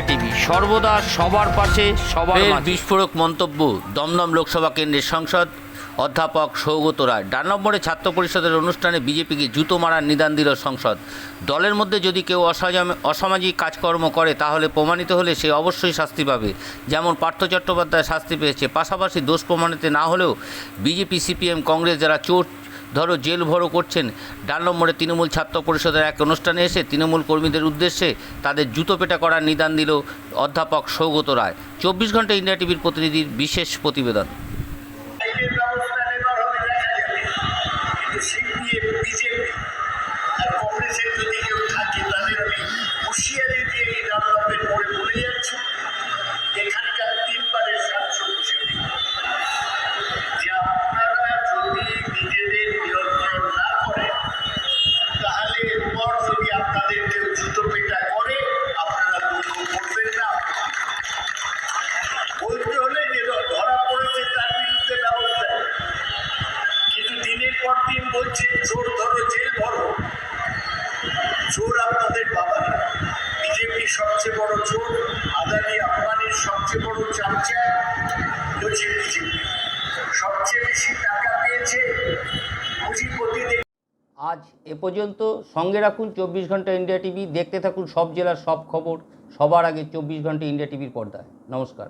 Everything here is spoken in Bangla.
India TV. সর্বদা সবার পাশে সবার। বিস্ফোরক মন্তব্য। দমদম লোকসভা কেন্দ্রের সংসদ অধ্যাপক সৌগত রায়। ডান নম্বরে ছাত্র পরিষদের অনুষ্ঠানে বিজেপিকে জুতো মারার নিদান দিল সংসদ। দলের মধ্যে যদি কেউ অসামাজিক কাজকর্ম করে তাহলে প্রমাণিত হলে সে অবশ্যই শাস্তি পাবে। যেমন পার্থ চট্টোপাধ্যায় শাস্তি পেয়েছে। পাশাপাশি দোষ প্রমাণিত না হলেও বিজেপি সিপিএম কংগ্রেস যারা চোর ধরো জেল ভরো করছেন ডান নম্বরে তৃণমূল ছাত্র পরিষদের এক অনুষ্ঠানে এসে তৃণমূল কর্মীদের উদ্দেশ্যে তাদের জুতো পেটা করার নিদান দিল অধ্যাপক সৌগত রায়। চব্বিশ ঘণ্টা ইন্ডিয়া টিভির প্রতিনিধির বিশেষ প্রতিবেদন। কংগ্রেসের যদি কেউ থাকে তাদের আমি হুঁশিয়ারি দিয়ে এই ডানলপের পরে বলে যাচ্ছি। পর দিন ধরো, জেল চোর আপনাদের বাবারা বিজেপি সবচেয়ে বড় আদানি আম্বানির সবচেয়ে বড় চামচা, হচ্ছে বিজেপি। সবচেয়ে বেশি টাকা পেয়েছে আজ এ পর্যন্ত সঙ্গে রাখুন চব্বিশ ঘণ্টা ইন্ডিয়া টিভি। দেখতে থাকুন সব জেলার সব খবর। সবার আগে চব্বিশ ঘণ্টা ইন্ডিয়া টিভির পর্দায়। নমস্কার।